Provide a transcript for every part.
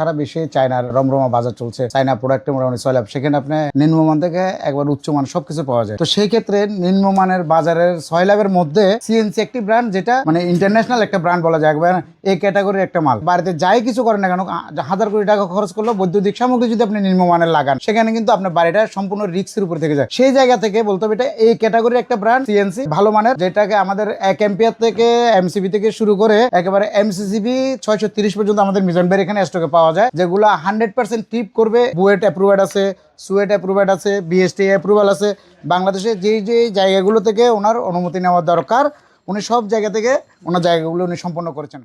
সারা বিশ্বে চায়নার রমরমা বাজার চলছে। চায়না প্রোডাক্টে মোটামুটি সয়লাভ সেখানে আপনি নিম্নমান থেকে একবার উচ্চমান সবকিছু পাওয়া যায়। তো সেই ক্ষেত্রে নিম্নমানের বাজারের সয়লাভের মধ্যে সিএনসি একটি ব্র্যান্ড যেটা মানে ইন্টারন্যাশনাল একটা ব্র্যান্ড বলা যায়। একবার এই ক্যাটাগরির একটা মাল। বাড়িতে যাই কিছু করেন না কেন হাজার কোটি টাকা খরচ করলেও বৈদ্যুতিক সামগ্রী যদি আপনি নিম্নমানের লাগান, সেখানে কিন্তু আপনার বাড়িটা সম্পূর্ণ রিক্সের উপর থেকে যায়। সেই জায়গা থেকে বলতে হবে এটা এই ক্যাটাগরির একটা ব্র্যান্ড সিএনসি ভালো মানের, যেটাকে আমাদের এক এম্পিয়ার থেকে এমসিবি থেকে শুরু করে একেবারে এমসিসিবি ছয়শো পর্যন্ত আমাদের মিজান বের এখানে স্টকে পাওয়া যায়, যেগুলো হান্ড্রেড পার্সেন্ট টিপ করবে। বুয়েট অ্যাপ্রুভেড আছে, সুয়েট অ্যাপ্রুভেড আছে বিএসটি অ্যাপ্রুভাল আছে। বাংলাদেশে যেই যেই জায়গাগুলো থেকে ওনার অনুমতি নেওয়া দরকার, উনি সব জায়গা থেকে ওনার জায়গাগুলো উনি সম্পন্ন করেছেন।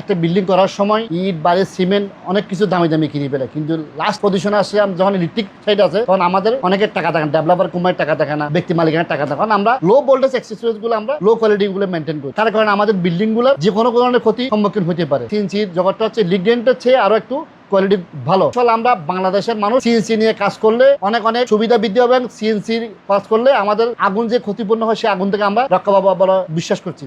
একটা বিল্ডিং করার সময় ইট, বালি সিমেন্ট অনেক কিছু দামি দামি কিনে ফেলে। কিন্তু লাস্ট পজিশনে আসলাম যখন ইলেকট্রিক সাইড আছে, তখন আমাদের অনেকের টাকা থাকে ডেভেলপার কোম্পানির টাকা থাকে না, ব্যক্তি মালিকের টাকা থাকে কারণ আমরা লো ভোল্টেজ অ্যাক্সেসরিজগুলো আমরা লো কোয়ালিটি গুলো মেনটেন করি। তার কারণে আমাদের বিল্ডিংগুলো যে কোনো ধরনের ক্ষতি সম্মুখীন হতে পারে। সিএনসির জগৎটা হচ্ছে লিগডেন্টের চেয়ে আরও একটু কোয়ালিটি ভালো। আসলে আমরা বাংলাদেশের মানুষ সিএনসি নিয়ে কাজ করলে অনেক অনেক সুবিধা বৃদ্ধি হবে এবং সিএনসি কাজ করলে আমাদের আগুন যে ক্ষতিপূর্ণ হয় সেই আগুন থেকে আমরা রক্ষা পাবো বলে বিশ্বাস করছি।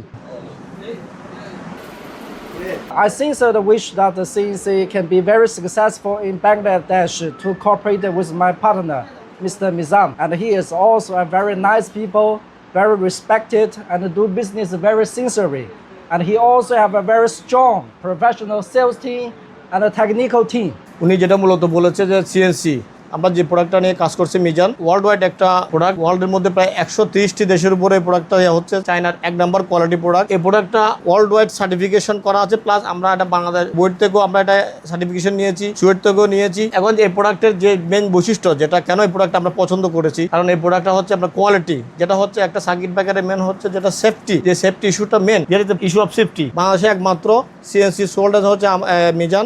I sincerely wish that the CEC can be very successful in Bangladesh to cooperate with my partner, Mr. Mizam. And he is also a very nice people, very respected, and do business very sincerely. And he also have a very strong professional sales team and a technical team. উনি যেটা মূলত বলেছে যে CNC আমরা যে প্রোডাক্টটা নিয়ে কাজ করছি মিজান ওয়ার্ল্ড ওয়াইড একটা প্রোডাক্ট ওয়ার্ল্ডের মধ্যে প্রায় একশো তিরিশটি দেশের উপরে এই প্রোডাক্টটা হচ্ছে। চায়নার এক নম্বর কোয়ালিটি প্রোডাক্ট এই প্রোডাক্টটা ওয়ার্ল্ড ওয়াইড সার্টিফিকেশন করা আছে প্লাস আমরা এটা বাংলাদেশ বোর্ড থেকেও আমরা এটা সার্টিফিকেশন নিয়েছি সুয়েট থেকেও নিয়েছি। এখন এই প্রোডাক্টের যে মেন বৈশিষ্ট্য যেটা কেন এই প্রোডাক্ট আমরা পছন্দ করেছি কারণ এই প্রোডাক্টটা হচ্ছে আমরা কোয়ালিটি যেটা হচ্ছে একটা সার্কিট ব্রেকারের মেন হচ্ছে যেটা সেফটি যে সেফটি ইস্যুটা মেন যেটা ইস্যু অফ সেফটি বাংলাদেশে একমাত্র সিএনসি সোল্ড হচ্ছে আম- আহ, মিজান।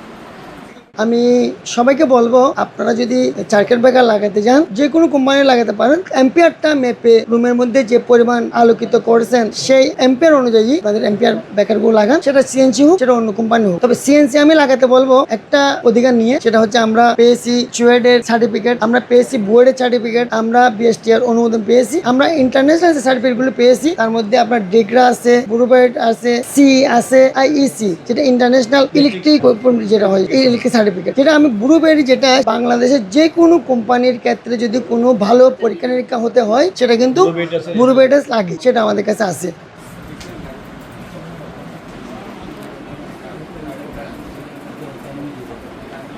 আমি সবাইকে বলব, আপনারা যদি চার্কেট ব্রেকার লাগাতে যান যে কোনো কোম্পানি লাগাতে পারেন। এম্পিয়ারটা মেপে রুমের মধ্যে যে পরিমাণ আলোকিত করেছেন, সেই এম্পিয়ার অনুযায়ী তাদের এম্পিয়ার ব্রেকারগুলো লাগান। সেটা সিএনসি হোক, সেটা অন্য কোম্পানি হোক। তবে সিএনসি আমি লাগাতে বলব, একটা অধিকার নিয়ে, সেটা হচ্ছে আমরা পেয়েছি চুয়েডের সার্টিফিকেট, আমরা পেয়েছি বুয়েডের সার্টিফিকেট, আমরা বিএসটিআর অনুমোদন পেয়েছি, আমরা ইন্টারন্যাশনাল যে সার্টিফিকেটগুলো পেয়েছি, তার মধ্যে আপনার ডেগরা আছে বুরুবাইট আছে, সি আছে আইইসি যেটা ইন্টারন্যাশনাল ইলেকট্রিক যেটা হয় ইলেকট্রিক সার্টিফিকেট যেটা আমি বুরুবাইট যেটা বাংলাদেশের যে কোনো কোম্পানির ক্ষেত্রে যদি কোনো ভালো পরীক্ষা নিরীক্ষা হতে হয় সেটা কিন্তু বুরুবাইটাস লাগে সেটা আমাদের কাছে আছে।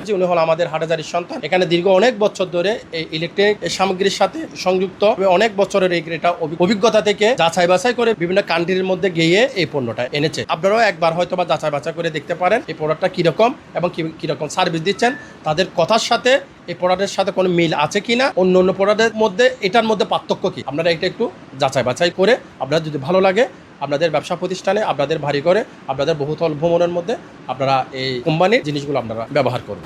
জি, উনি হল আমাদের হাটাজারির সন্তান। এখানে দীর্ঘ অনেক বছর ধরে এই ইলেকট্রনিক সামগ্রীর সাথে সংযুক্ত। অনেক বছরের এই এটা অভিজ্ঞতা থেকে যাচাই বাছাই করে বিভিন্ন কান্ট্রির মধ্যে গিয়ে এই পণ্যটা এনেছে। আপনারাও একবার হয়তো বা যাচাই বাছাই করে দেখতে পারেন এই প্রোডাক্টটা কীরকম এবং কীরকম সার্ভিস দিচ্ছেন। তাদের কথার সাথে এই প্রোডাক্টের সাথে কোনো মিল আছে কি না অন্য অন্য প্রোডাক্টের মধ্যে এটার মধ্যে পার্থক্য কি? আপনারা এটা একটু যাচাই বাছাই করে আপনারা যদি ভালো লাগে আপনাদের ব্যবসা প্রতিষ্ঠানে, আপনাদের ভারী করে, আপনাদের বহুতল ভ্রমণের মধ্যে আপনারা এই কোম্পানির জিনিসগুলো আপনারা ব্যবহার করুন।